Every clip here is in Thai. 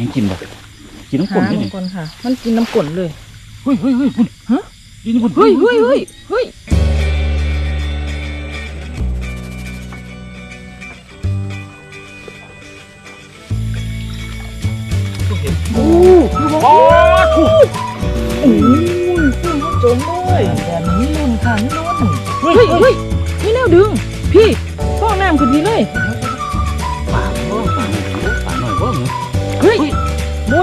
ยังกินบ่กินน้ำกลหานนี่มันี่นก่อนค่ะ มันกินน้ำกลนเลยเฮ้ยเฮ้ยเฮ้ยคุณฮะกินคุณเฮ้ยเฮ้ยเฮ้ยเฮ้ยโอ้โอ้ถูกโอ้ยเพิ่งเขาจมเลยแบบนี้นุ่นค่ะนี่นุ่นเฮ้ยเฮ้ยเฮ้ยเฮ้ยนี่แนวดึง พี่ฟ้องน้ำขึ้นพี่เลย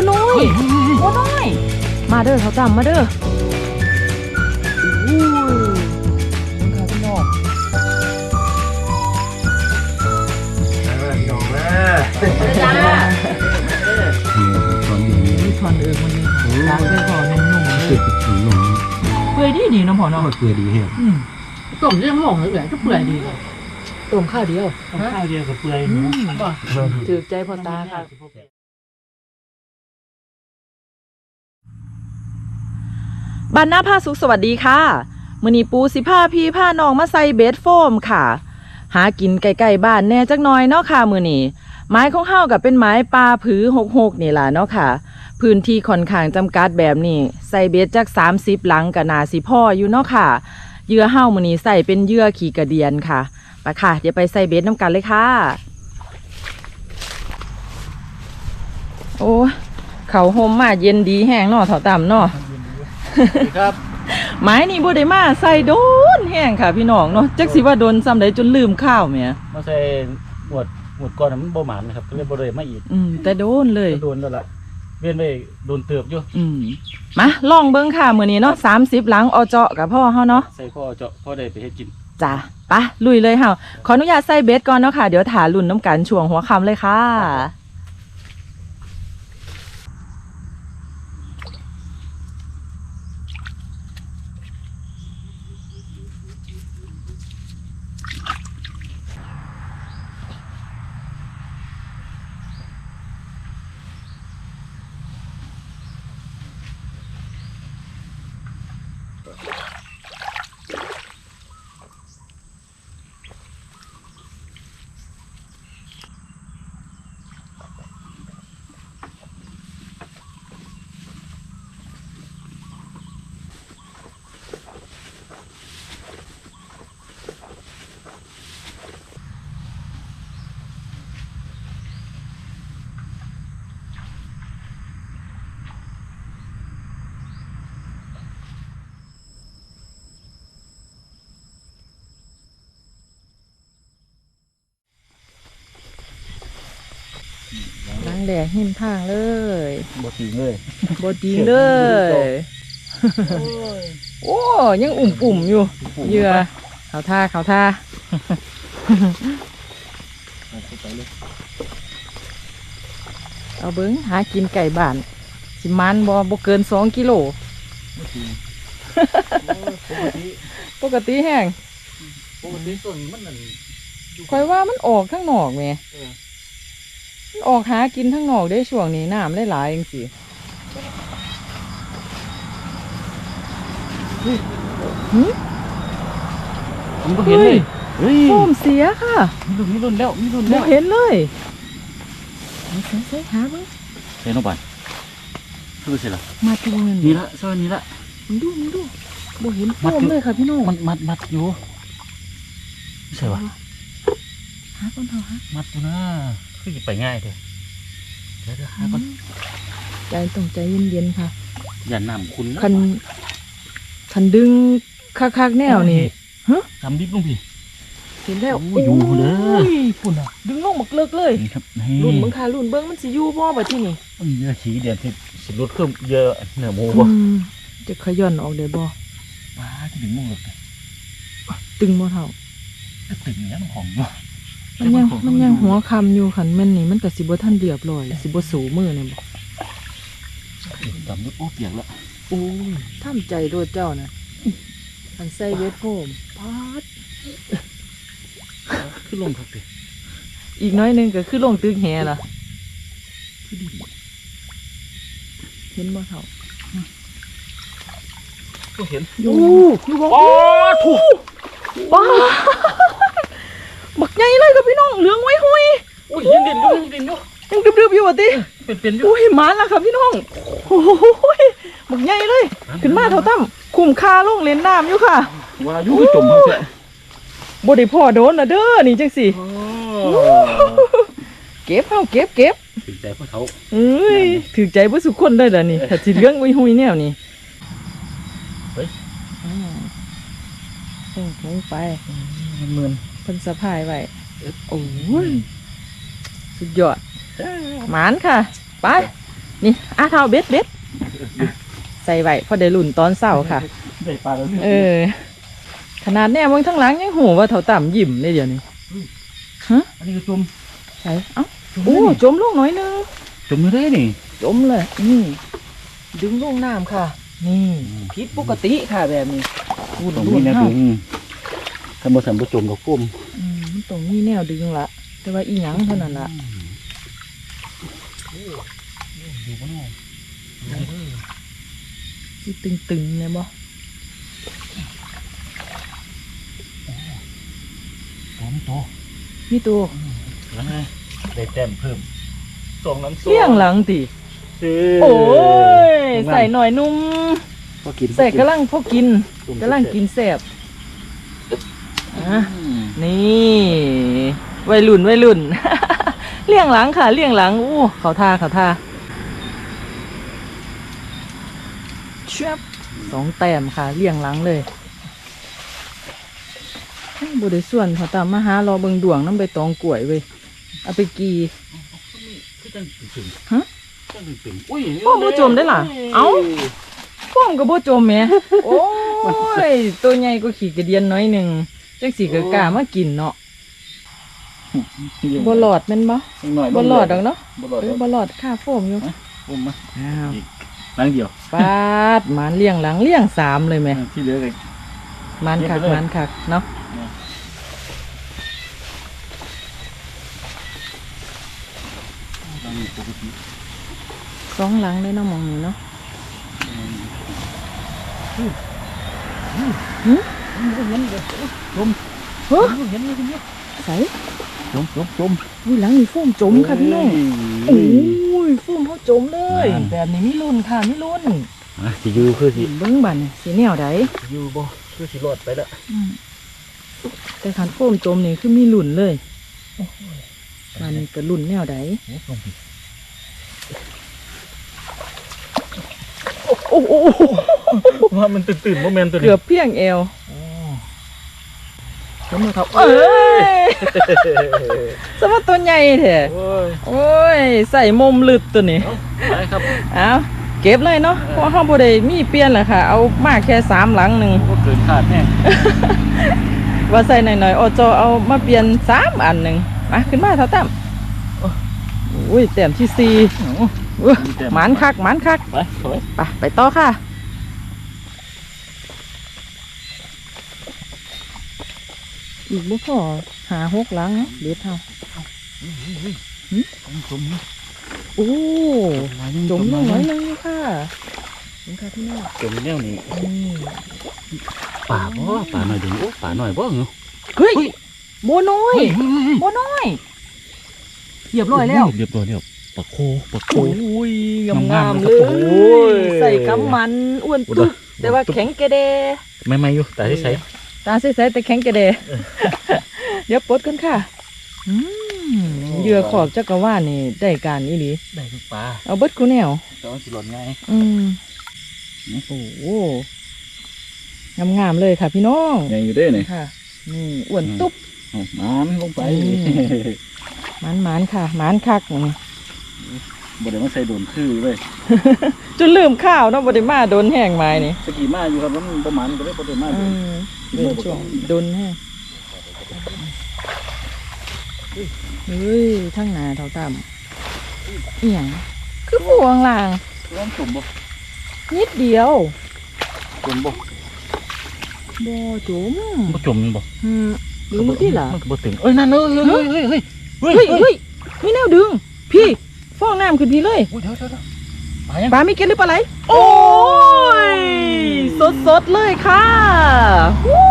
เฮ้ยเฮ้ยเฮ้ยโมน้อย มาเด้อเขาจำมาเด้อโอ้ยน้ำตาดีน้องน้องนะจ้าตอนนี้นี่ทอนเอิกมันนี่ค่ะล้างเลยพอนุ่มๆเลยถึงลงเปื่อยดีดีเนาะพอนาะมันเกลือดีเฮ้ยอืมต้มเรื่องของเลยก็เปื่อยดีเลยต้มข้าวเดียวข้าวเดียวกับเปื่อยถือใจพอตาค่ะ บ้านหน้าผ้าสุขสวัสดีค่ะมือนีปูสิผ้าพี่ผ้านองมาใส่เบสโฟมค่ะ หากินไก่ๆบ้านแน่จักน้อยเนาะค่ะมือนีไม้ของเฮากับเป็นไม้ปลาผือหกหกนี่ล่ะเนาะค่ะ พื้นที่ค่อนข้างจำกัดแบบนี้ใส่เบสจัก30หลังกับนาสิพ่ออยู่เนาะค่ะเยื่อเฮามือนี้ใส่เป็นเยื่อขี่กระเดียนค่ะไปค่ะ เดี๋ยวไปใส่เบสน้ำกันเลยค่ะ โอ้เขาโฮมมาเย็นดีแห้งเนาะเถาต่ำเนาะ ครับไม้นี่บ่ได้มาใส่โดนแห้งค่ะพี่น้องเนาะจักสิว่าโดนซ้ำใดจนลืมข้าวแหม่มาใส่หมวดหมวดก่อนน่ะมันบ่หมานนะครับก็เลยบ่ได้มาอีกอืมแต่โดนเลย ก็โดนแล้วล่ะเวียนไปโดนเติบอยู่อืมมาลองเบิ่งค่ะมื้อนี้เนาะ30 หลังเอาเจาะกับพ่อเฮาเนาะใส่พ่อเจาะพ่อได้ไปเฮ็ดกินจ้ะไปะลุยเลยเฮาขออนุญาตใส่เบสก่อนเนาะค่ะ เดี๋ยวถาลุ่นน้ำกันช่วงหัวค่ำเลยค่ะ แดดหิมทางเลยบ่ทิ้งเลยบดีเลย โอ้ยังอุ่มปุ่มๆอยู่เหยื่อเขาท่าเขาท่าเอาเบิ้งหากินไก่บ้านสิมันบ่บ่เกินสองกิโลบ่ทิ้งปกติปกติแห้งปกติต้นมันนั่นคอยว่ามันออกทั้งนอกแหม่เออมันออกหากินทั้งนอกได้ช่วงนี้น้ำหลายๆจังสิผมบ่เห็นเลยเฮ้ยโฟมเสียค่ะมีรุ่นมีรุ่นแล้วมีรุ่นบ่แล้วเห็นเลยใส่ใส่หาเบิ้งใส่น้องบันคือสิล่ะมาตัวเงินนี่ละซอยนี้ละมึงดูมึงดูบ่เห็นโฟมัดมอยู่ เลยค่ะพี่น้องมันมัดมัดอยู่ไม่ใช่วะหาก่อนเถอะฮะมัดอยู่นะ คือสิไปง่ายเด้อเดี๋ยวเดี๋ยวหาก่อนใจต้องใจเย็นๆค่ะ อย่าน้ำคุณนะคันคันดึงคักๆแนวนี่ทำดิบลงพี่เห็นแล้วโอ้ยอยู่เลยโอ้ฝุ่นอะ ดึงลงบักเลิกเลยนี่ครับนี่รุ่นเบิ่งค่ะรุ่นเบิ่งมันสิอยู่บ่บัดที่นี่มันเยอะขี้เดียนที่สิลดเครื่องเยอะเหนือหมูบ่อืมจะขย่อนออกได้บ่มาที่ถึงมุงเลยตึงบ่เท่าจะตึงเนี้ยมันหอมบ่ มันยังมันยังหัวคำอยู่คันแม่นนี่มันก็สิบ่ทันเรียบร้อยสิบ่สูมือนี่บ่ดำด้วยโอ้เปียกแล้วโอ้ยทำใจโดดเจ้าน่ะคันใส่เวทโฟมปาดขึ้นลงครับดิอีกน้อยหนึงก็คือลงตึกแหล่ะเห็นบ่เท่าก็เห็นอยู่อยู่บ่โอ้ถูกป้าบักให ญ่เลยกับพี่น้องเหลืองไว้หุยโอ้ยเห็นดินอยู่เห็นดินอยู่ยังดึบๆอยู่ว่ะติไปเป็นเป็นอยู่อุ้ยมาแล้วค่ะพี่น้องโอ้โหบักใหญ่เลย ขึ้นมาเท่าตั้มคุ้มค่าลงเล่นน้ำอยู่ค่ะว่าอยู่คือจมเฮาแท้บ่ได้พ่อโดนนะเด้อนี่จังสิโอ้เก็บเอาเก็บเก็บถึงใจพ่อเฒ่าเอ้ยถือใจบ่สุกคนได้ล่ะนี่ถ้าสิเรื่องหุยๆแนวนี้เฮ้ยอืมเพิ่งลงไปมันเหมือนเพิ่นสะพายไว้โอ้ยสุดยอดหมานค่ะ ไป นี่อาเท้าเบ็ดเบ็ดใส่ไว้พอได้ลุ่นตอนเช้าค่ะได้ปลาแล้วเออ ขนาดแน่มึงทั้งหลังยังหูว่าเท่าต่ำยิ้มเลยเดี๋ยวนี้อันนี้ก็จมใช่เอ้าจมโอ้เลยจมลงหน่อยนึงจมอยู่ได้นี่ จมเลย นี่ ดึงลงน้ำค่ะ นี่พิษปกติค่ะแบบนี้อุ่นตรงอุ่นี้นนะเฮาดึง ถ้าบ่สันบ่จมก็ฟุ่มอืมมันตรงนี้แนวดึงละแต่ว่าอีหยังเท่านั้นละอยู่บ่เนาะที่ตึงๆเนี่ยบ่ตัวมันโตมีตัวแล้วไงได้แต้มเพิ่มสองน้ำส้มเลี้ยงหลังติโอ้โอ้ยใส่หน่อยนุ่มพอกินใส่กระลังพอกินกระลังกินแซ่บ อะนี่วัยรุ่นวัยรุ่น เลี่ยงหลังค่ะ เลี่ยงหลังอู้เขาท่าเขาท่าเชียบสองแต้มค่ะ เลี่ยงหลังเลยบุได้ส่วนเขาตามมาหารอเบิงดวงน้ำใบตองกล้วยเว้ยเอาไปกีคือจังตึงฮะจังตึงอุ้ยโอ้บ่จมได้ล่ะเอ้าพ่อมกับโบจมแหม่โอ้ยตัวใหญ่ก็ขี่กระเดียนน้อยหนึ่ง จังสีก็กล้ามากินเนาะบ่หลอดแมันบ่หน่อยบ่หลอดดอกเนาะบ่หลอดเออบ่หลอดค่าโฟมอยู่ฟุ่มมาอ้าวหลังเดียวปาดหมานเลี้ยงหลังเลี้ยงสามเลยแหม่ที่เหลือเลยหมานคักเก็บไปเลยหมานคักเนาะสองหลังเลยเนาะหมองนี้เนาะหึ เห็นเลยจมเฮ้ยเห็นเลยเห็นเลยใส่จมจมจมอุ้ยหลังนี่โฟมจมค่ะพี่น้องโอ้ยฟูมเขาจมเลยนั่นแบบนี้มีรุ่นค่ะมีรุ่นอะสิอยู่คือสิเบิ้งบันสีแนวใดอยู่บ่คือสิรอดไปแล้วแต่ขันโฟมจมนี่คือมีรุ่นเลยบันนี้ก็รุ่นแนวใดโอ้โหโอ้โหว่ามันตื่นๆโมเมนต์ตัวนี้เกือบเพียงเอว โอ้จมเลยครับเอ้ยสมัตัวใหญ่แท้โอ้ยโอ้ยใส่มุมลึดตัวนี้ไปครับเอาเก็บเลยเนาะเพราะห้องบ่ได้มีเปลี่ยนแหละค่ะ เอามาแค่สามหลังหนึ่งก็เกินขาดแน่ว่าใส่หน่อยๆโอจอเอามาเปลี่ยนสามอันหนึ่งมาขึ้นมาเท่าแต้มอุ้ยแต้มที่สี่อุ๊ยหมานคักหมานคักไปถอยไปไปต่อค่ะ อีกบ่พอหาหกหลังเด็ดเท่าจมโอ้จมน่อยนึงค่ะเห็นค่ะพี่น้องจมแนวนี่ป่าบ่ป่าหน่อยดึงโอ้ป่าหน่อยบ่เหรอเฮ้ยโบน้อยเฮ้ยเฮ้ยเฮ้ยโบน้อยเรียบร้อยแล้วเรียบร้อยแล้วปะโคปะโคโอ้ยงามงามเลยใส่กำมันอ้วนโอ้ตุ๊บโหแต่ว่าแข็งกระเดไม่ไม่อยู่แต่ที่ใช้ ตาใสๆแต่แข็งกระเดเดี๋ยวปลดกันค่ะอืมเหยื่อขอบจักรวาลนี่ได้การอีหลีได้ทุกปลาเอาเบิดกูแนวแต่ว่าสิหล่นง่ายอืมโอ้โหงามๆเลยค่ะพี่น้องใหญ่อยู่เด้นี่ค่ะนี่อ้วนตุ๊บมันลงไปอืมหมันหมันๆค่ะหมันคักนี่ บ่ได้มาใส่โดนคือเลย จนลืมข้าวเนาะบ่ได้มาโดนแห้งไม้นี่สกีมาอยู่ครับมันประมาณก็ได้บ่ได้มาอืมเรื่องช่วงโดนแห้งเฮ้ยทั้งหนาเท่าต่ำเอียงคือพวงลางร้อนจุ่มบ่นิดเดียวจุ่มบ่บ่จุ๋มบ่จุ่มบ่อืมดึงมือที่ล่ะมันก็บ่ถึงเอ้ยนั่นเอ้ยเฮ้ยเฮ้ยเฮ้ยเฮ้ยเฮ้ยเฮ้ยมีแนวดึงพี่ ฟองน้ำขึ้นพี่เลยเดี๋ยวเดี๋ยวเดี๋ยวปลายังปลาไม่เก็ตหรือปลาไหลโอ้ยสดสดๆเลยค่ะวู้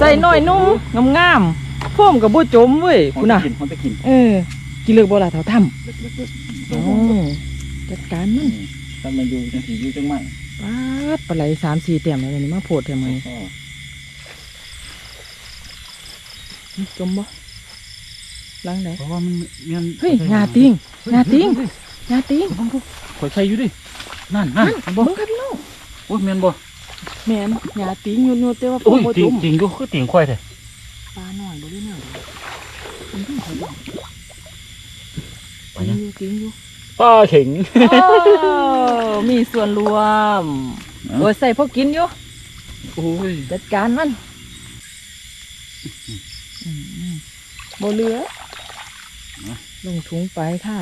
ใส่หน่อยนุ่มงามๆพ่มกับบ่จมเว้ยคุคุณณน่ะน่ะกินมันจะกินเออกินเลิกบ่ล่ะเท่าถ้เล็กเล็กเล็กำอ๋อจัดการมันถ้ามันอยู่จังสีอยู่จังไม่ปาดปลาไหลสามสี่เต็มแล้วนี่มาโพดเต็มเลยก็จมบ่ล้างไหนเพราะว่ามันมีนเฮ้ยงาติง งาติงงาติงข่อยใส่อยู่ดิ นั่นนั่นนั่นบ่ครับพี่น้องโอ้ยแม่นบ่แม่นงาติงอยู่นู่นแต่ว่าโอ้ยบ่ติจงมติงอยู่คือติงควายแท้ปลาหน่อยบ่ได้แนวเดียวมันติงเขาบ่ไปติงยังอยู่ติงอยู่ป้าเข่งโอ้มีส่วนรวมเอ้าโอ้ยใส่พวกกินอยู่โอ้ยจัดการมันอืมบ่เหลือ ลงถุงไปค่ะ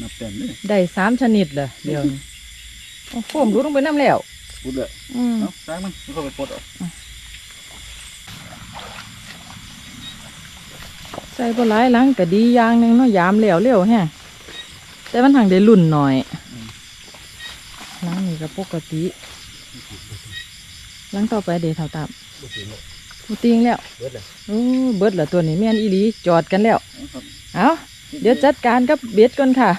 นับแต้มเลยได้สามชนิดเลยเดี๋ยวนี้โอ้โฟมรู้ลงไปน้ำแล้วพูดเลยอืม เนาะได้มันมันก็ไปปลดออกใส่ปลายหลังก็ดีอย่างหนึ่งเนาะยามเหลวเร็วแฮะแต่มันทางได้รุ่นหน่อยหล้างนี่ก็ปกติหล้างต่อไปเดี๋ยวเท่าตับบูติงแล้วเบิดเลยโอ้เบิดละตัวนี้แม่นอีหลีจอดกันแล้วครับเอา เดี๋ยวจัดการกับเบ็ดก่อนค่ะ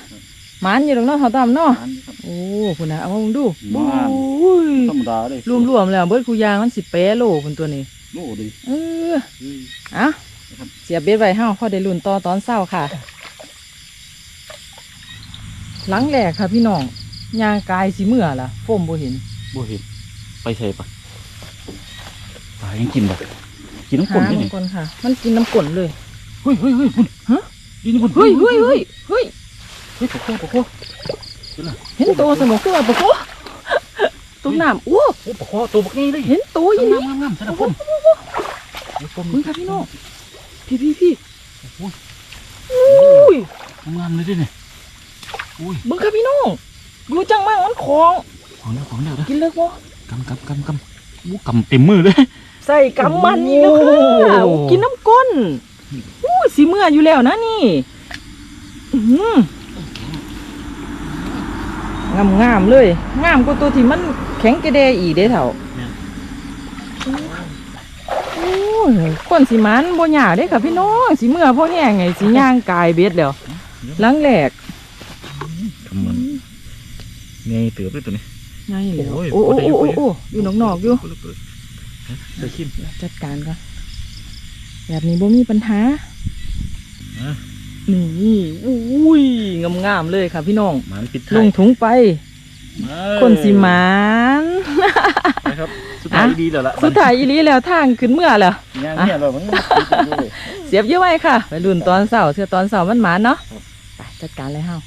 หมันอยู่ตรงเนาะเท่าตับเนาะอันนี้ครับโอ้คุณนะเอามาดูหมานบุ้ยธรรมดาเลยรวมๆแล้วเบิดคูยางมันสิเป๊ะโลคนตัวนี้โอ้ดีเออเฮ้ยอะครับเสียบเบ็ดไว้เฮาพอได้ลุ่นต่อตอนเช้าค่ะ หลังแหลกค่ะพี่น้องยางกายสิเมื่อล่ะโฟมบ่เห็นบ่เห็น ไปใส่ปะปลายังกินปะกินน้ำข้นหาได้มันี่นก่อนค่ะ มันกินน้ำก้นเลยเฮ้ยเฮ้ยเฮ้ยคุณฮะ ดินคุณเฮ้ยเฮ้ยเฮ้ยเฮ้ยเฮ้ยปะโคปะโคเห็นตัวสมองขึ้นมาปะโกตุ้มน้ำอ้วโอ้ปะโคตัวบักนี้เลยเห็นตัวอีงามนี่งามงามสนับผมมึงค่ะพี่น้องพี่พี่พี่โอ้ยอุ้ยงามเลยดิเนี่ยอุ้ยมึงค่ะพี่น้องอยู่จังมั่งมันของของเดียวของเดียวนะกินเลิกบ่กำกำกำกำอู้กำเต็มมือเลยใส่กำมันนี่แล้วค่ะโอ้กินน้ำก้น อู้สีเมื่ออยู่แล้วนะนี่อื้อหืองามงามๆเลยงามกว่าตัวที่มันแข็งกระเดอีกเด้เถ่าโอ้ยคนสีมันบ่หยากเด้ค่ะพี่น้องสีเมื่อพ่อแห้งไงสีย่างกายเบ็ดแล้วหลังแหลกกำมันไงเตือบเลยตัวนี้ไงแล้วโอ้ยโอ้โอ้พอได้อยู่โอ้พอได้อยู่โอ้อยู่นอกๆอยู่ใส่ชิ้นจัดการก่อน แบบนี้บ่มีปัญหาอะนี่อุ้ยงามๆเลยค่ะพี่น้องหมันปิดลท้ายงถุงไป คนสิหมานนะครับสุดท้ายดีแล้วล่ะสุดท้ายอีหลีแล้วทางขึ้นเมื่อแล้วงานเนี่ยเรามันติดกันด้วยเสียบเยอะไว้ค่ะไปรุ่นตอนเสาร์เทื่อตอนเสาร์มันหมานเนาะครับไปจัดการเลยเฮา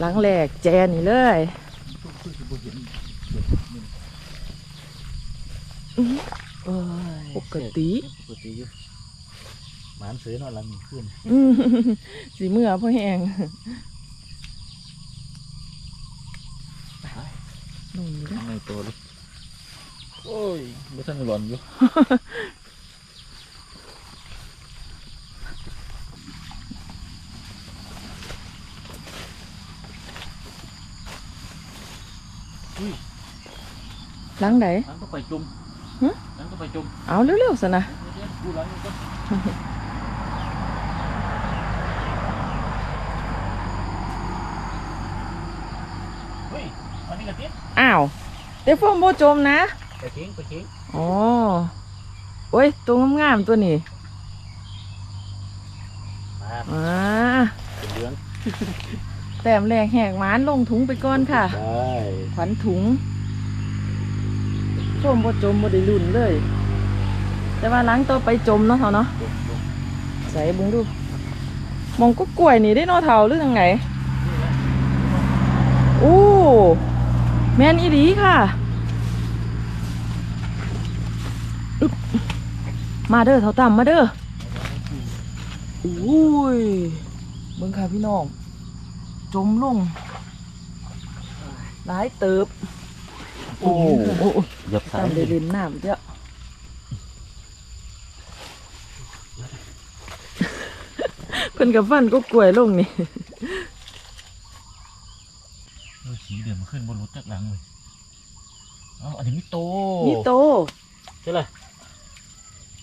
หลังแหลกแจนี่เลยโอ้ยปกติปกติอยู่หมานซื้อนอนหลังหนึ่งขึ้นอืมสีเมื่อพ่อแหงลงอยู่เด้อข้างในตัวเลยโอ้ยไม่ทันหลอนอยู่ หล้างไหนหลังก็ไปจุ่มหึหลังก็ไปจุ่มเอาเร็วๆสนะดูหลังนี่ก็เฮ้ยอันนี้กระติ๊บอ้าวเต้ฟอมโบจมนะไปทิ้งไปทิ้งอ๋อโอ้ยตัวงามๆตัวนี้มาอ่าเป็นเดือนแต้มแรกแหกหมานลงถุงไปก่อนค่ะได้ขวัญถุง ฟอมโบจมโบได้รุ่นเลย แต่ว่าหล้างต่อไปจมเนาะเท่าเนาะใส่บุงดูมองก็กล้วยนี่ได้เนอเท่าหรือทางไหนโอ้แมนอีหลีค่ะอึ๊บมาเด้อเท่าต่ำมาเด้ออุ้ยเบิ่งค่ะพี่น้อง จมลงหลายเติบ โอ้โห ยับสายตามได้เล่นน้ำเจ้าเพิ่นกับฟันก็กล้วยลงนี่สีเดือดมันขึ้นบนรถจากหลังเลยเอ้าอันนี้มิโตนี่โตใช่เลย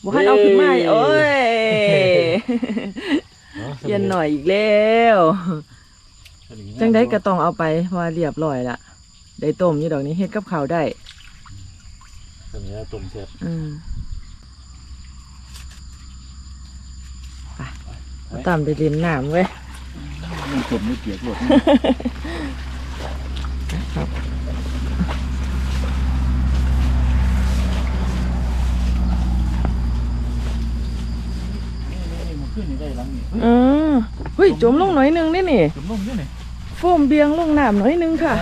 บ่ทันเอาขึ้นมาอีกเอ้โอ้ยยเย็นหน่อยอีกแล้วจังได้ก็ต้องเอาไปเพราะว่าเรียบร้อยละได้ต้มอยู่ดอกนี้เฮ็ดกับข้าวได้ ตรงนี้ตุ่มเสียบอืมไปเอาตามไปเล่นน้ำเว้ยมันตุ่มไม่เปียกหมดครับนี่มันขึ้นอยู่ได้หลังนี่อือเฮ้ยจมลงหน่อยหนึงนี่นี่จุ่มลงด้วยนี่โฟมเบียงลงน้ำหน่อยหนึงค่ะ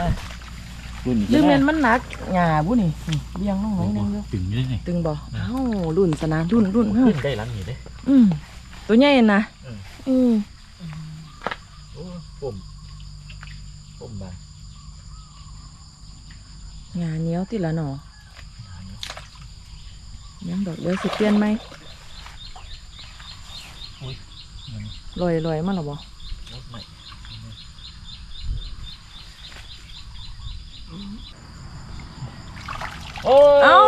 รุ่นหรือแม่นมันหนักหญ้าบุนี่นี่เบียงลงหน่อยหนึงอยู่ถึงอยู่ได้นี่ตึงบ่เอ้ารุ่นสนะรุ่นรุ่นเฮ้ขึ้ยนได้หลังนี่เด้ อืมตัวใหญ่นะอืม อืมโอ้ผมผมบางหญ้าเหนียวติละหนอยังดอกเดี๋ยวสิเปลี่ยนไหมอุ้ยมันลอยลอยมาหรอบ่ รถใหม่ โอ้เอ้า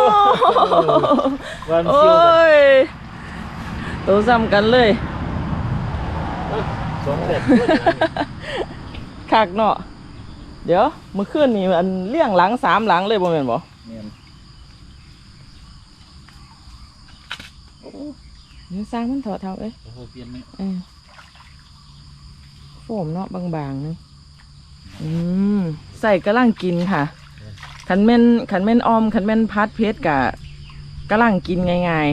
วันโอ้เที่ยวกันยตัวซ้ำกันเลยสองแบบด้วยนะคักเนาะเดี๋ยวเมื่อคืนนี่อันเลี้ยงหลังสามหลังเลยบ่แม่นบ่เนี่ยเดี๋ยวสร้างมันเถาะเท่าเอ้ยโอ้โหเปลี่ยนไหมเออโฟมเนาะบางๆนึงอืมใส่กระลังกินค่ะ ขันแม่นขันแม่นออมขันแม่นพัดเพชรกะกระลังกินง่าย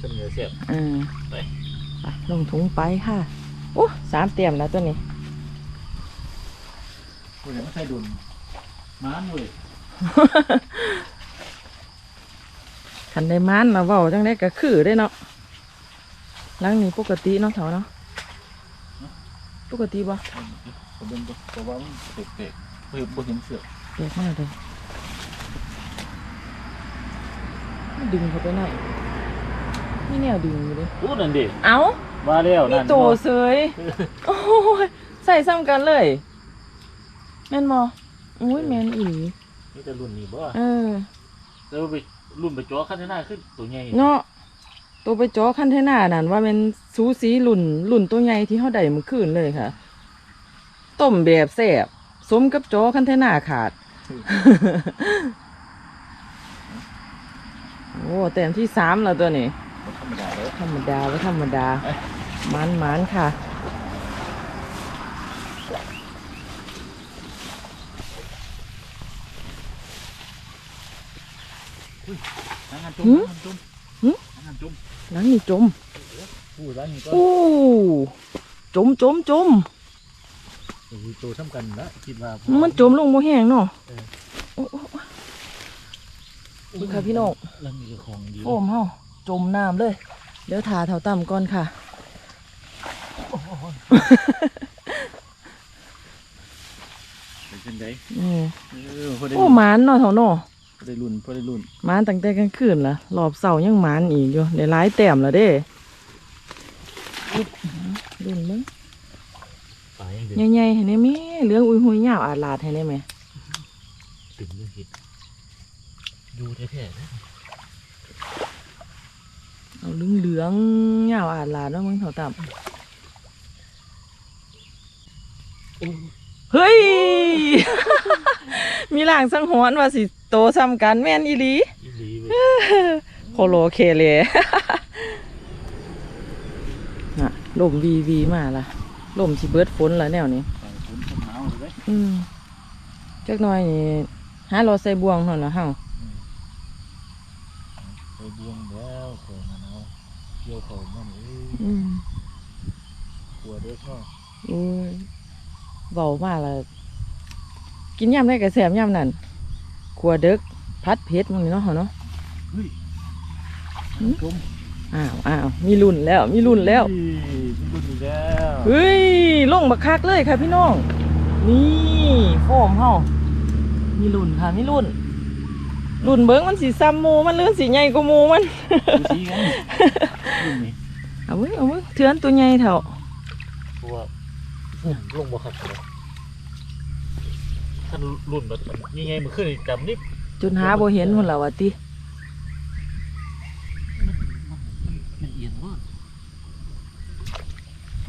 เสนอเสียบๆอ่าไปไปลงถุงไปค่ะโอ้สามเตรียมแล้วตัวนี้คุณยังไม่ใช่ดุนม้านเว้ยขันได้มานมาเว้าจังได้ก็คือได้เนาะหลังนี้ปกติเนาะเถาเนาะปกติบ่ผมเป็นตัวเพราะว่ามันเป๊กๆเพื่อบ่เห็นเสือกแปลกมากเลย ดึงเขาไปไหนนี่แนวดึงอยู่เลยโอ้นั่นดิเอ้ามาแล้วนี่นั่นโตเสยโอ้ยใส่ซ้ำกันเลยแม่นมออุ้ยแม่นอีหลีนี่จะรุ่นนี้บ่เออ แล้วไปรุ่นไปจ่อขั้นหน้าขึ้นตัวใหญ่เนาะตัวไปจอคันเทน่านั่นว่าเป็นซูสีหลุ่นหลุ่นตัวใหญ่ที่เขาได้เมื่อคืนเลยค่ะ ต้มแบบแซ่บสมกับจอคันเทน่าขาดโอ้แต้มที่สามแล้วตัวนี้บ่ธรรมดาเลยธรรมดาว่าธรรมดาเอ้ยมันมันค่ะนั่งงานจุ่หืมมนั่งงานจุ่มหืมนั่งงานจุ่มหลังนี่จมผู้ร้านนี้ก็โอ้จมจมจมโอ้โหโตซ้ำกันแล้วคิดว่ามันจมลงโมแห้งเนาะ เออโอ้โอ้โอ้ค่ะพี่น้องเรื่องนี้ก็ของดีโฟมเฮาจมน้ำเลย เดี๋ยวทาเท่าต่ำก่อนค่ะเป็นจังไดนี่เออพอได้โอ้รุ่นหมานเนาะเท่าเนาะพอได้รุ่นพอได้รุ่นหมานตั้งแต่กลางคืนละรอบเสาร์ยังหมานอีกอยู่ในร้ายแต้มแล้วเด้ดุนมึงปลาอย่างเดียวใหญ่ๆให้ได้แม่เหลืองอุ้ยหุยยาวอาดลาดให้ได้ไหมตึงเรื่องคิด อยู่แท้ๆนะเอาเหลืองเหลืองๆยาวอาดลาดว่ามึงเท่าต่โอ้ำเฮ้ย มีหลางสังหรณ์ว่าสิ โตซ้ำกันแม่นอีหลีอีหลีเว้ยโคโลเคเลน่ะลมวีวีมาละลมสิเบิดฝนละแนวนี้ปลาฝนคนหนาวเลยเว้ยอืมจักหน่อยนี่หารอใส่บ่วงเท่านั้นละเฮา ไปบวงแล้วของมันเอาเกี่ยวเขามันเอ้ยอืมกลัวเด็กเนาะโอ้ยเบามาละกินยำได้กระแสมยำนั่นขัวเด็กพัดเพชรมันนี่เนาะเฮาเนาะเฮ้ยหืมชมอ้าวอ้าวมีรุ่นแล้ว มีรุ่นแล้วเฮ้ยมีรุ่นอีกแล้วเฮ้ยลงบักคักเลยค่ะพี่น้อง นี่โฟมเฮามีรุ่นค่ะมีรุ่นรุ่นเบิ้งมันสีซ้ำหมูมันเลื่อนสีใหญ่กว่าหมูมันดูสีกันรุ่นนี้ เอาเว้ยเอาเว้ยเทือนตัวใหญ่เถอะเพราะว่าฝุ่นลงบ่ขับเลยท่านรุ่นแบบนี่ไงมันขึ้นจำนี่จนหาบ่เห็นพุ่นล่ะว่าติมันเอียงว่า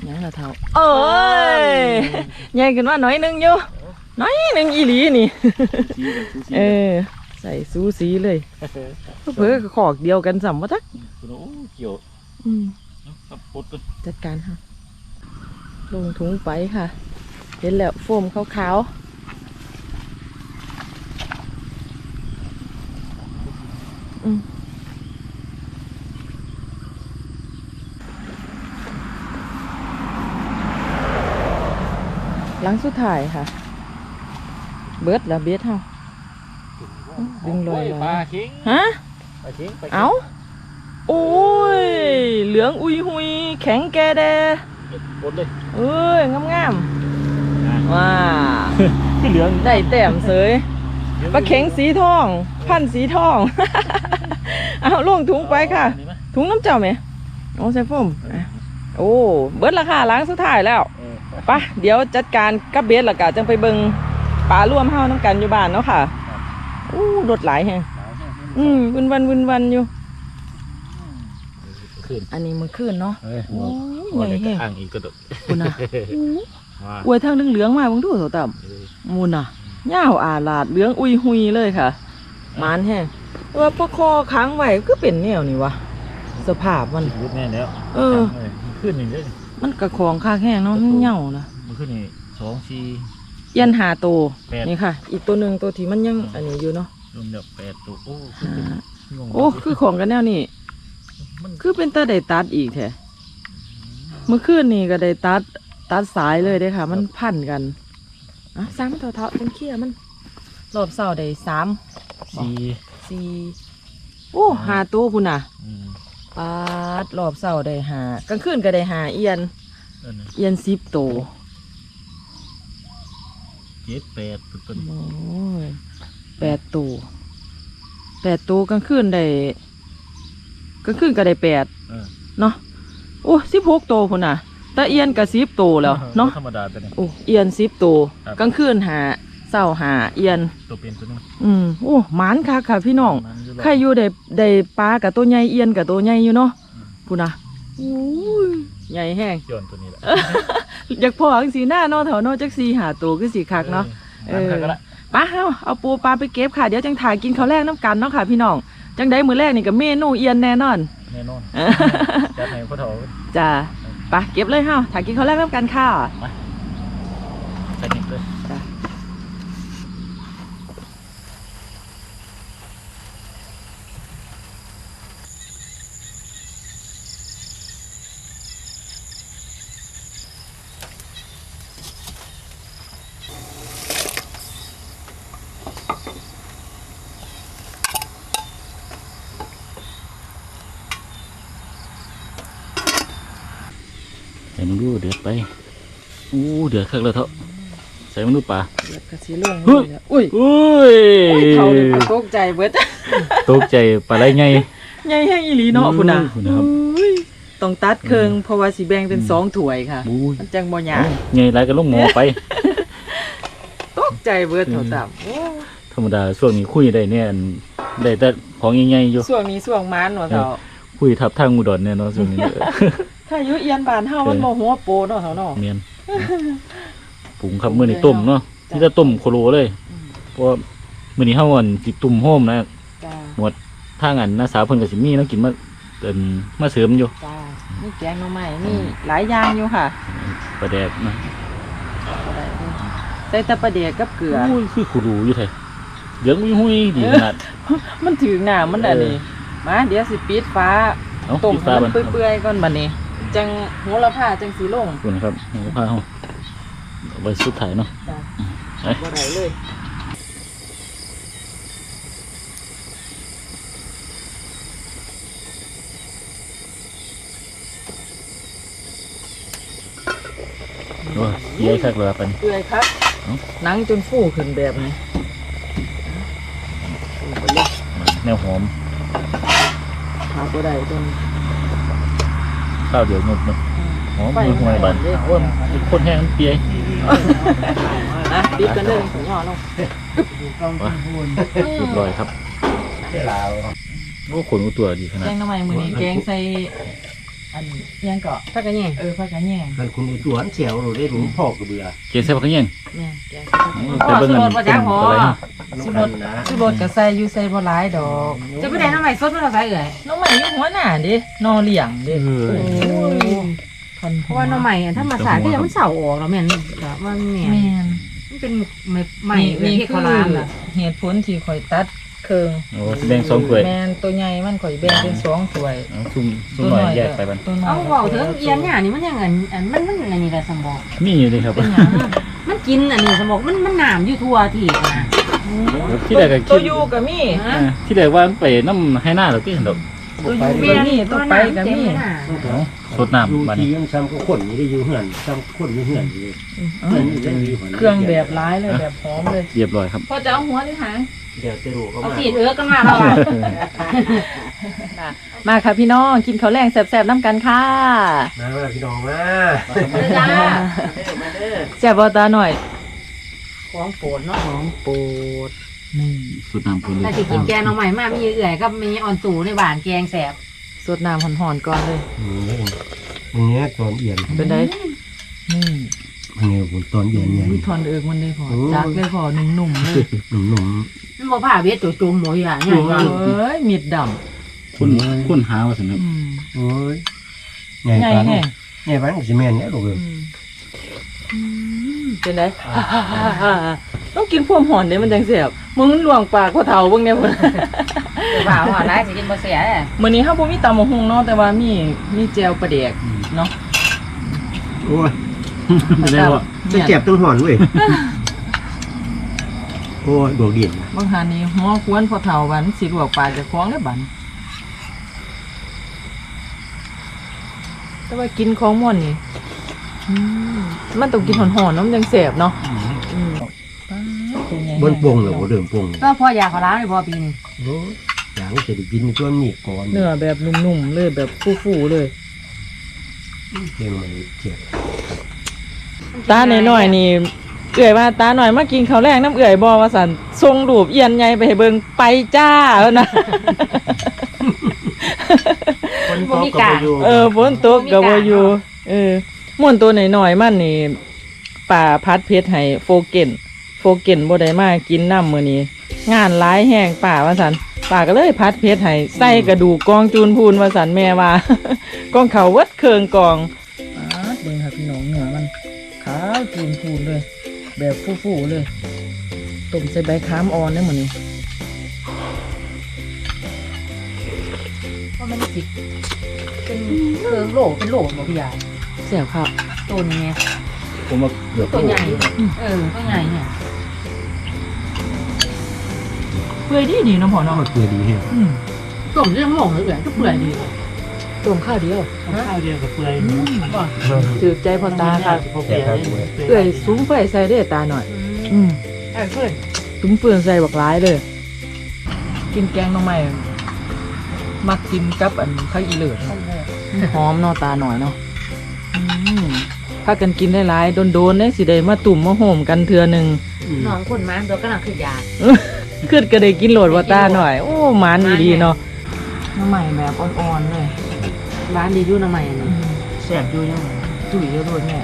หยังล่ะเฒ่าเอ้ยใหญ่ขึ้นมาหน่อยหนึงอยู่หน่อยหนึงอีหลีนี่สีแบบซูซีเออใส่สูสีเลยเพิ่อๆขอกเดียวกันสัมว่าทักคุณโอ้เกี่ยวอืมกับป ดกันจัดการค่ะ ลงถุงไปค่ะ เห็นแล้วโฟมขาวๆอืมหลังสุดท้ายค่ะ เบิดแล้วเบียดเฮาดึงลอยๆปลาเข็งฮะปลาเข็งปลข็งเอาโอ้ ยเหลืองอุยหุยแข็งแกแดปดเลยเอ้ยงามๆว้าคือเหลืองได้แต้มเสยปลาเข็งสีทอง พันธุ์สีทอง เอาลงถุงไปค่ะนี่ไหมถุงน้ำเจ้าไหมโอ้ใส่โฟมอะโอ้เบิดราคาล้างสุดท้ายแล้วเออไปะเดี๋ยวจัดการกับเบสและกะจังไปเบิงปลาร่วมเฮาน้ำกันอยู่บ้านเนาะค่ะอู้รถหลายแฮงหนาวแห้งอืมวินวันวินวันอยู่ ขึ้นอันนี้มือขึ้นเนาะ เอ้ยโอ้ยหัวใหญ่เด็กแฮงอ่างอีกกระโดดคุณนะว่าอวยทางเหลืองๆมาเบิ่งดูเถอะต่เออำมูน่ะยาวอาลาดเหลืองอุยหุยเลยค่ะมานแฮงแต่ว่าพอคอค้างไว้ก็เป็นแนวนี่วะสภาพมัน รุดแน่แล้วเออมันขึ้นหนึ่งเลยมันกระของคางแห้งเนาะมันเหย่านะมันขึ้นนี่สองสี่ เอียันหาโตวแปด นี่ค่ะ อีกตัวหนึ่งตัวที่มันยังอันนี้อยู่เนาะ รวมเดียวแปดตัวโอ้หางงโอ้คือของกันแนวนี้ มันคือเป็นตาได้ตัดอีกแท้เมื่อคืนนี่ก็ได้ตัดตัดสายเลยเด้อค่ะ มันพันกันอะสามเท่าเท่าๆจังเคลียร์มันรอบเสาร์ได้สามสี่สี่โอ้หาตัวพุ่นน่ะอืมปาดรอบเสาร์ได้หากลางคืนก็ได้หาเอียน เออนะเอียนสิบโตวเจ็ดแปดตัวต้นโอ้ยแปดตัวแปดตัวกลางคืนได้ กลางคืนก็ได้แปดเออ เนาะโอ้สิบหกตัวพุ่นน่ะแต่เอียนก็สิบตัวแล้วเนาะธรรมดาตัวนี้โอ้เอียนสิบตัวครับ กลางคืนหาเศร้าหาเอียน ตัวเป็นตัวนึงอืมโอ้หมานค่ะค่ะพี่น้อง มันอยู่รอบ ใครอยู่ได้ได้ปลากับตัวใหญ่เอียนกับตัวใหญ่อยู่เนาะพูนะโอ้ยใหญ่แห้งย้อนตัวนี้แหละอยากพอจังสีหน้าเนาะแถวเนาะจักสีหาตัวคือสีคักเนาะ เออมันก็ละ ไป้าเอาเอาปูปลาไปเก็บค่ะ เดี๋ยวจังถ่ายกินข้าวแรกน้ำกันเนาะค่ะพี่น้อง จังได้มือแรกนี่กับเมนูเอียนแน่นอน แน่นอนจะให้พ่อเฒ่าจ้าไปเก็บเลยเฮาถ่ายกินข้าวแรกน้ำกันค่ะ ใส่นิดเลย ใส่ มันดูเดือดไปอู้เดือดคักแล้วเถอะใส่มันดูปลาเดือดกระสีลงเลยอะอุ้ยอุ้ยโอ้ยเขาเลยตกใจเบิดตกใจปลาไหลไงใหญ่แห้งอีหลีเนาะพุ่นน่ะพุ่นนะครับอุ้ยต้องตัดเครื่องเพราะว่าสีแบ่งเป็นสองถ้วยค่ะอู้ยมันจังบ่ยากไงไรก็ลงหมอไปตกใจเบิดเท่าต่ำโอ้ธรรมดาช่วงนี้คุยได้เนี่ยอันได้แต่ของใหญ่ๆอยู่ช่วงนี้ช่วงมันว่าเท่าคุยทับทางอุดรเนี่ยเนาะช่วงนี้ ถ้าอยู่เอียนบานเฮามันบ่หัวโปเนาะเท่าเนาะ เมียนปรุงครับมื้อนี้ต้มเนาะจ้ะ นี่จะต้มโคโลเลยเพราะว่ามื้อนี้เฮาอันสิตุ่มโฮมนะจ้าทางอันน้าสาวเพิ่นก็สิมีเนาะกินมาเอิ้นมาเสริมอยู่จ้านี่แกงหน่อไม้นี่หลายอย่างอยู่ค่ะปลาแดกนะบ่ได้เด้อใส่แต่ปลาเดียกกับเกลือ โอ้ยคือคูรูอยู่แท้เหลืองหุ้ยๆดีขนาด มันถึงหน้ามันอันนี้เออมาเดี๋ยวสิปิดฟ้าเอ้าต้มปิดให้ฟ้ามับันนเปื่อยๆก่อนบัดนี้ จังโหระพาจังสีลงคุณครับเอาผ้าเฮาเอาไว้สุดท้ายเนาะจ้าเอ้ยบ่ได้เลยโอ้ยเย้ยคักเลยปานเปื่อยครับเอ้า หนังจนฟูขึ้นแบบนี้เอาไปเลยแนวหอมหาบ่ได้จน ข้าวเดียวงบเนาะหอมไฟมือห่วยบันมันอ่อนเด้โอ้ยมันคนแห้งมันเปียอนะปิดกันเลยผมย่อลงเรียบร้อยครับโอ้ขนอุตัวดีขนาดแกงทำไมมือนี้แกงใส่ อันยังเกาะถ้ากันเนี่ยเออผักกะแยงมันคุณอุตวนเสียวเราได้รู้พ่อกระเบือเกศใส่ผักกระเนียงแม่แกงไปเบิ่งกันเป็นอะไรเนาะสิบดนะชูรสกับใส่อยู่ใส่บ่หลายดอก จะไปได้น้ำใหม่สดมันเราใส่เอ่ยน้องใหม่อยู่หัวหน้าดินอเลี้ยงดิเออโอ้ทันเพราะว่าน้ำใหม่ถ้ามาสารก็ยังมันเสาออกแล้วแม่นแบบว่าเนี่ยแม่นมันเป็นใหม่เลยนี่ที่คืเขาอล้านอะเหตุผลที่ข่อยตัด เครื่องโอ้สิแบ่งสองถ้วยแม่นตัวใหญ่มันข่อยแบ่งเป็นสองถ้วยเอาซุ่มซุ่มหน่อยแยกไปบันตัวน้อยเอาเบาถึงเอียนเนี่ยนี่มันยังไงอันมันมันอันนี้แหละสมบอกมีอยู่เลยครับเป็นหยังมันกินอันนี้สมบอกมันมันหนามอยู่ทั่วที่นะที่แรกก็ตัคิวดอยู่ก็มี อ่าที่แรกว่าไปน้ำให้หน้าหรอกที่เห็นดอก ตัวอยู่ก็มีตัวไปก็มีเอาสดดูน้ำบัดทีนี้มันซ้ำก็คนนี่ได้อยู่เหือนซ้ำคนอยู่เหือนอยู่เลยเหือนอยู่ได้ดีกว่าเครื่องแบบร้ายเลยแบบหอมเลยเรียบร้อยครับ พอจะเอาหัวหรือหางเดี๋ยวจะรู้ก็เอามา สีดเอื้อกันมาแล้วอะมาค่ะพี่น้องกินข้าวแรงแซ่บๆน้ำกันค่ะมาว่าพี่น้องมาจ้า แซ่บบ่ตาหน่อย ของโปรดเนาะของโปรดนี่ สดน้ำคนเลยแต่สิกินแกงน้องใหม่มากมีเอื่อยก็มีอ่อนสูในบ้านแกงแสบสดน้ำหอนๆก่อนเลยนี่อันนี้ตอนเอียนเป็นไดนี่อันนี้ผมตอนเอียนเนี่ยวิทอนเอิกมันได้พอจักเลยพอหนุ่มๆเลยหนุ่มมันบอกผ้าเวทตัวจมหมดอย่างเงี้ยเอ้ยมีดดคุณคุณหาว่าสนุกำอืมๆโอ้ยไงปันไงใหญ่ปันก็สิแม่นเนี่ยลูกเอ้ยเป็นได ต้องกินพวมหอนเด้มันจังเสียบมึงมันลวงปากพ่อเฒ่าเบิ่งเนี่ยพุ่นบ่าวหัวร้ายสิกินบ่เสียมื้อนี้เฮาบ่มีตำบักหุ่งเนาะแต่ว่ามีมีแจวปลาแดกเนาะโอ้ยไม่ได้ว่าจะเจ็บต้องหอนเว้ยโอ้ยดวงเดียนบางหานี้หัวควนพ่อเฒ่าวันสิลวกปลาจะคล้องได้บันแต่ว่ากินของม่วนนี่อืมมันต้องกินหอนๆเนาะมันจังแซ่บเนาะอืมตัวใหญ่ บนปงเหรอบ่เดิมปงก็พออยากเขาล้างเลยพอปีนี้โอ้ยอย่างจะได้กินตัวนี้ก่อนเนื้อแบบนุ่มๆเลยแบบฟูๆเลยเรื่องมันเจ็บตาหน่อยๆนี่เอื่อยว่าตาหน่อยมากินข้าวแรงน้ำเอื่อยบอว่าสันทรงรูปเอียนใหญ่ไปให้เบิงไปจ้าแล้วนะคนโตก็บ่อยู่เออฝนตกก็บ่อยู่เออม่วนตัวหน่อยๆมันนี่ป่าพัดเพชรให้โฟเกน โฟเกนบ่ได้มากินน้ำมื้อนี้ งานหลายแห้งป่าว่าสันป่าก็เลยพัดเพชรให้ใส่กระดูกกองจูนพูนว่าสันแม่ว่า กองเขาวัดเคืองกองอาดเบิ่งค่ะพี่น้องเนื้อมันขาวจูนพูนเลย แบบฟูๆเลยต้มใส่ใบขามอ่อนได้หมดนี้เพราะมันสิเป็นเครื่องโหลเป็นโหลบ่พี่ยาเสียบครับตัวนี้ผมว่าเกือบตัวใหญ่เออตัวใหญ่เนี่ย เปื่อยดีดีเนาะพ่อเนาะก็คือดีแฮะอืมต้มเรื่องหม่งเลยก็เปื่อยดีต้มข้าวเดียวข้าวเดียวกับเปื่อยบ่ถือใจพ่อตาค่ะแต่ครับเอื่อยสูงไฟใส่ได้ตาหน่อย อืมเออเพื่อนตุ้มเฟืองใส่บักร้ายเลย กินแกงหน้องใหม่มักกินกับอันข้าวอีเลือดหอมเนาะตาหน่อยเนาะอืมถ้ากันกินได้หลายๆโดนๆได้สิได้มาตุ่มมาโหมกันเทือหนึ่งน้องคนมาตัวก็น่าคือยา ขึ้นก็ได้กินโหลดว่าตาหน่อย โอ้หมันอีดีเนาะน้ำใหม่แบบอ่อนๆเลยบ้านดีอยู่น้ำใหม่นี่แสบอยู่ยังตุ๋ยเยอะโดนแม่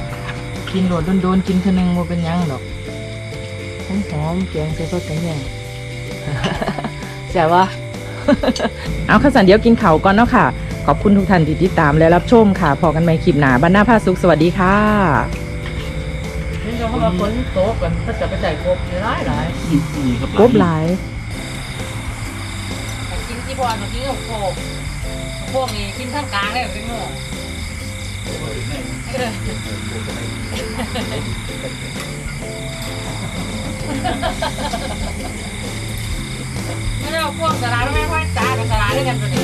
กินโหลดโดนๆกินเทือหนึงบ่เป็นหยังดอกหอมๆแกงใส่ซอสแกงแยงแสบวะเอาข้าวสันเดี๋ยวกินเขาวก่อนเนาะค่ะ ขอบคุณทุกท่านที่ติดตามและรับชมค่ะ พอกันใหม่คลิปหนาบ้านหน้าผ้าสุขสวัสดีค่ะ นี่เราก็มาคนโต๊ะกันถ้าจะไปใส่กบหลายหลายนี่ครับกบหลายกินที่พอมากินกับโคกพวกนี้กินท่ามกลางเลยเป็นโง่ไม่ได้เอาพวกสลาไม่ค่อยจ้ากับสลาด้วยกันตัวนี้